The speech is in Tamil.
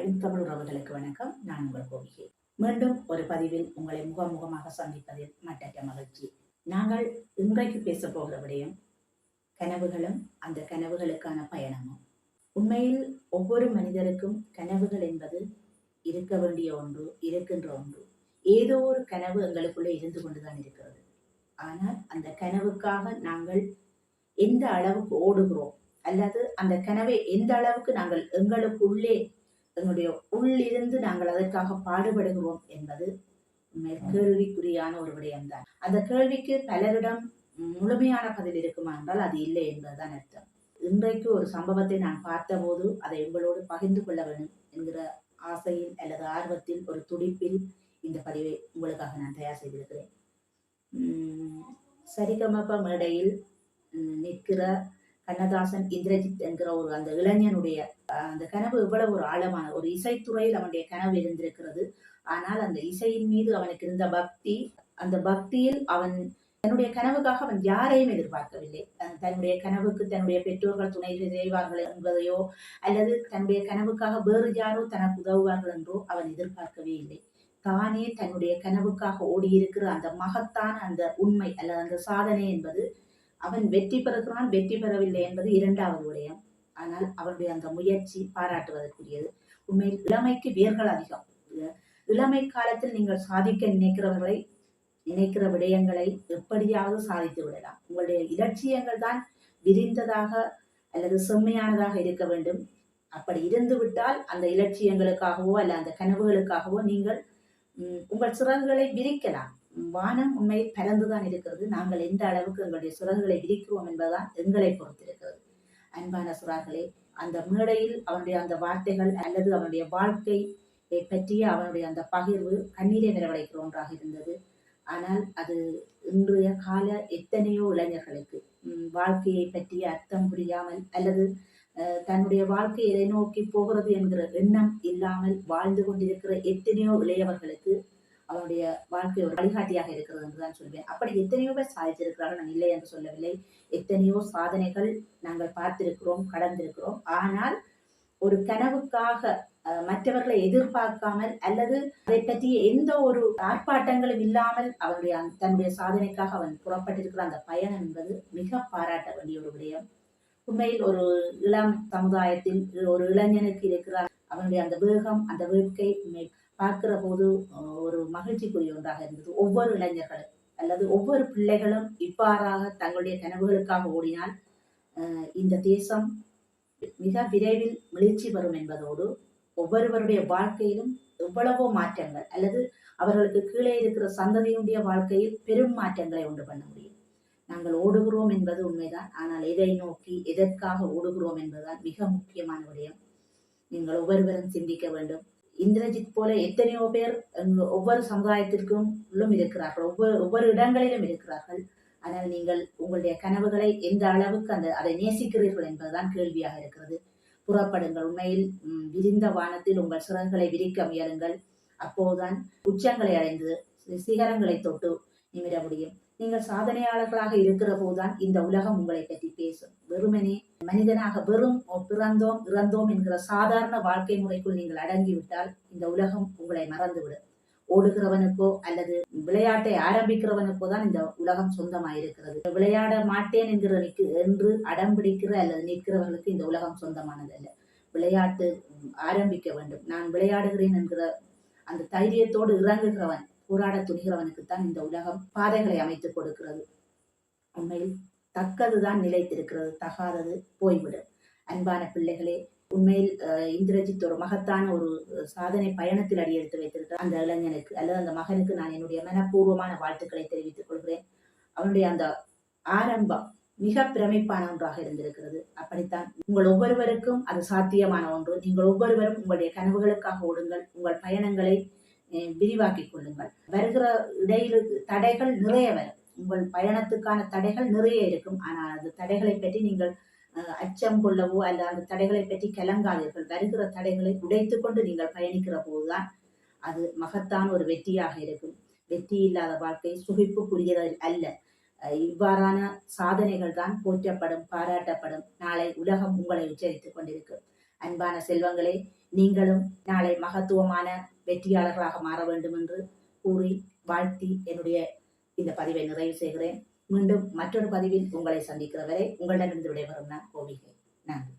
பயிலும் தமிழ் உறவுகளுக்கு வணக்கம். நான் உங்கள் கோவிகை. மீண்டும் ஒரு பதிவில் உங்களை முகமுகமாக சந்திப்பதில் மட்டற்ற மகிழ்ச்சி. நாங்கள் இன்றைக்கு பேச போகிற விடயம் கனவுகளும் அந்த கனவுகளுக்கான பயணமும். உண்மையில் ஒவ்வொரு மனிதருக்கும் கனவுகள் என்பது இருக்க வேண்டிய ஒன்று இருக்கின்ற ஒன்று. ஏதோ ஒரு கனவு எங்களுக்குள்ளே இருந்து கொண்டுதான் இருக்கிறது. ஆனால் அந்த கனவுக்காக நாங்கள் எந்த அளவுக்கு ஓடுகிறோம்? அல்லது அந்த கனவை எந்த அளவுக்கு நாங்கள் எங்களுக்குள்ளே எங்களுடைய உள்ளிருந்து நாங்கள் அதற்காக பாடுபடுகிறோம் என்பது கேள்விக்குரியான ஒரு ஒரு விடயம்தான். அந்த கேள்விக்கு பலரிடம் முழுமையான பதில் இருக்குமா என்றால் அது இல்லை என்பதுதான் அர்த்தம். இன்றைக்கு ஒரு சம்பவத்தை நான் பார்த்தபோது அதை உங்களோடு பகிர்ந்து கொள்ள வேண்டும் என்கிற ஆசையில் அல்லது ஆர்வத்தில் ஒரு துடிப்பில் இந்த பதிவை உங்களுக்காக நான் தயார் செய்திருக்கிறேன். சரிகமப்ப மேடையில் நிற்கிற கண்ணதாசன் இந்திரஜித் என்கிற ஒரு அந்த இளைஞனுடைய அந்த கனவு இவ்வளவு ஒரு ஆழமான ஒரு இசைத்துறையில் அவனுடைய கனவு இருந்திருக்கிறது. ஆனால் அந்த இசையின் மீது அவனுக்கு இருந்த பக்தி அந்த பக்தியில் அவன் தன்னுடைய கனவுக்காக அவன் யாரையும் எதிர்பார்க்கவில்லை. தன்னுடைய கனவுக்கு தன்னுடைய பெற்றோர்கள் துணை செய்வார்கள் என்பதையோ அல்லது தன்னுடைய கனவுக்காக வேறு யாரோ தனக்கு உதவுவார்கள் என்றோ அவன் எதிர்பார்க்கவே இல்லை. தானே தன்னுடைய கனவுக்காக ஓடியிருக்கிற அந்த மகத்தான அந்த உண்மை அல்லது அந்த சாதனை என்பது அவன் வெற்றி பெறுகிறான் வெற்றி பெறவில்லை என்பது இரண்டாவது விடயம் ஆனால் அவனுடைய அந்த முயற்சி பாராட்டுவதற்குரியது. உண்மையில் இளமைக்கு வேர்கள் அதிகம். இளமை காலத்தில் நீங்கள் சாதிக்க நினைக்கிறவர்களை நினைக்கிற விடயங்களை எப்படியாவது சாதித்து விடலாம். உங்களுடைய இலட்சியங்கள் தான் விரிந்ததாக அல்லது செம்மையானதாக இருக்க வேண்டும். அப்படி இருந்து விட்டால் அந்த இலட்சியங்களுக்காகவோ அல்ல அந்த கனவுகளுக்காகவோ நீங்கள் உங்கள் சிறகுகளை விரிக்கலாம். வானம் உண்மையில் பரந்துதான் இருக்கிறது. நாங்கள் எந்த அளவுக்கு எங்களுடைய சுரர்களை விரிக்கிறோம் என்பதுதான் எங்களை பொறுத்திருக்கிறது. அன்பான சுறார்களே அந்த மேடையில் அவனுடைய அந்த வார்த்தைகள் அல்லது அவனுடைய வாழ்க்கை பற்றிய அவனுடைய அந்த பகிர்வு கண்ணீரை வரவழைக்கிற ஒன்றாக இருந்தது. ஆனால் அது இன்றைய கால எத்தனையோ இளைஞர்களுக்கு வாழ்க்கையை பற்றிய அர்த்தம் புரியாமல் அல்லது தன்னுடைய வாழ்க்கை எதை நோக்கி போகிறது என்கிற எண்ணம் இல்லாமல் வாழ்ந்து கொண்டிருக்கிற எத்தனையோ இளையவர்களுக்கு அவனுடைய வாழ்க்கை ஒரு வழிகாட்டியாக இருக்கிறது என்றுதான் சொல்வேன். அப்படி எத்தனையோ பேர் சாதித்திருக்கிறார்கள் நான் இல்லை என்று சொல்லவில்லை. எத்தனையோ சாதனைகள் நாங்கள் பார்த்திருக்கிறோம் கடந்திருக்கிறோம். ஆனால் ஒரு கனவுக்காக மற்றவர்களை எதிர்பார்க்காமல் அல்லது அதை பற்றிய எந்த ஒரு ஆர்ப்பாட்டங்களும் இல்லாமல் அவருடைய தன்னுடைய சாதனைக்காக அவன் புறப்பட்டிருக்கிற அந்த பயணம் என்பது மிக பாராட்ட வேண்டிய ஒரு விடயம். உண்மையில் ஒரு இளம் சமுதாயத்தில் ஒரு இளைஞனுக்கு இருக்கிற அவனுடைய அந்த வேகம் அந்த வேட்கை உண்மை பார்க்கிற போது ஒரு மகிழ்ச்சிக்குரிய ஒன்றாக இருந்தது. ஒவ்வொரு இளைஞர்களும் அல்லது ஒவ்வொரு பிள்ளைகளும் இவ்வாறாக தங்களுடைய கனவுகளுக்காக ஓடினால் இந்த தேசம் மிக விரைவில் எழுச்சி வரும் என்பதோடு ஒவ்வொருவருடைய வாழ்க்கையிலும் எவ்வளவோ மாற்றங்கள் அல்லது அவர்களுக்கு கீழே இருக்கிற சந்ததியினுடைய வாழ்க்கையில் பெரும் மாற்றங்களை உண்டு பண்ண முடியும். நாங்கள் ஓடுகிறோம் என்பது உண்மைதான். ஆனால் எதை நோக்கி எதற்காக ஓடுகிறோம் என்பதுதான் மிக முக்கியமான விடயம். நீங்கள் ஒவ்வொருவரும் சிந்திக்க வேண்டும். இந்திரஜித் போல எத்தனையோ பேர் ஒவ்வொரு சமுதாயத்திற்கும் உள்ளும் இருக்கிறார்கள். ஒவ்வொரு ஒவ்வொரு இடங்களிலும் இருக்கிறார்கள். ஆனால் நீங்கள் உங்களுடைய கனவுகளை எந்த அளவுக்கு அந்த அதை நேசிக்கிறீர்கள் என்பதுதான் கேள்வியாக இருக்கிறது. புறப்படுங்கள். உண்மையில் விரிந்த வானத்தில் உங்கள் சிறகுகளை விரிக்க முயலுங்கள். அப்போதுதான் உச்சங்களை அடைந்து சிகரங்களை தொட்டு நிமிர முடியும். நீங்கள் சாதனையாளர்களாக இருக்கிற போதுதான் இந்த உலகம் உங்களை பற்றி பேசும். வெறுமனே மனிதனாக வெறும் பிறந்தோம் இறந்தோம் என்கிற சாதாரண வாழ்க்கை முறைக்குள் நீங்கள் அடங்கிவிட்டால் இந்த உலகம் உங்களை மறந்துவிடும். ஓடுகிறவனுக்கோ அல்லது விளையாட்டை ஆரம்பிக்கிறவனுக்கோ தான் இந்த உலகம் சொந்தமாயிருக்கிறது. விளையாட மாட்டேன் என்கிற நிற்கு என்று அடம் பிடிக்கிற அல்லது நிற்கிறவர்களுக்கு இந்த உலகம் சொந்தமானது அல்ல விளையாட்டு ஆரம்பிக்க வேண்டும். நான் விளையாடுகிறேன் என்கிற அந்த தைரியத்தோடு இறங்குகிறவன் போராட துணிகிறவனுக்குத்தான் இந்த உலகம் பாதைகளை அமைத்துக் கொடுக்கிறது. உண்மையில் தக்கதுதான் நிலைத்திருக்கிறது தகாதது போய்விடும் அன்பான பிள்ளைகளே உண்மையில் அஹ், இந்திரஜித் ஒரு மகத்தான ஒரு சாதனை பயணத்தில் அடியெடுத்து வைத்திருக்கிறார். அந்த இளைஞனுக்கு அல்லது அந்த மகனுக்கு நான் என்னுடைய மனப்பூர்வமான வாழ்த்துக்களை தெரிவித்துக் கொள்கிறேன். அவனுடைய அந்த ஆரம்பம் மிக பிரமிப்பான ஒன்றாக இருந்திருக்கிறது. அப்படித்தான் உங்கள் ஒவ்வொருவருக்கும் அது சாத்தியமான ஒன்று. நீங்கள் ஒவ்வொருவரும் உங்களுடைய கனவுகளுக்காக ஓடுங்கள். உங்கள் பயணங்களை விரிவாக்கி விரிவாக்கிக் கொள்ளுங்கள். வருகிற இடையில் தடைகள் நிறைய வரும். உங்கள் பயணத்துக்கான தடைகள் நிறைய இருக்கும். ஆனால் அந்த தடைகளை பற்றி நீங்கள் அச்சம் கொள்ளவோ அல்ல அந்த தடைகளை பற்றி கலங்காதீர்கள். வருகிற தடைகளை உடைத்து கொண்டு நீங்கள் பயணிக்கிற போதுதான் அது மகத்தான ஒரு வெற்றியாக இருக்கும். வெற்றி இல்லாத வாழ்க்கை சுகிப்புக்குரியது அல்ல. அஹ், இவ்வாறான சாதனைகள் தான் போற்றப்படும் பாராட்டப்படும். நாளை உலகம் உங்களை உச்சரித்துக் கொண்டிருக்கும். அன்பான செல்வங்களே நீங்களும் நாளை மகத்துவமான வெற்றியாளர்களாக மாற வேண்டும் என்று கூறி வாழ்த்தி என்னுடைய இந்த பதிவை நிறைவு செய்கிறேன். மீண்டும் மற்றொரு பதிவில் உங்களை சந்திக்கிற வரை உங்களிடமிருந்து விடைபெறும் நான் கோவிகை. நன்றி.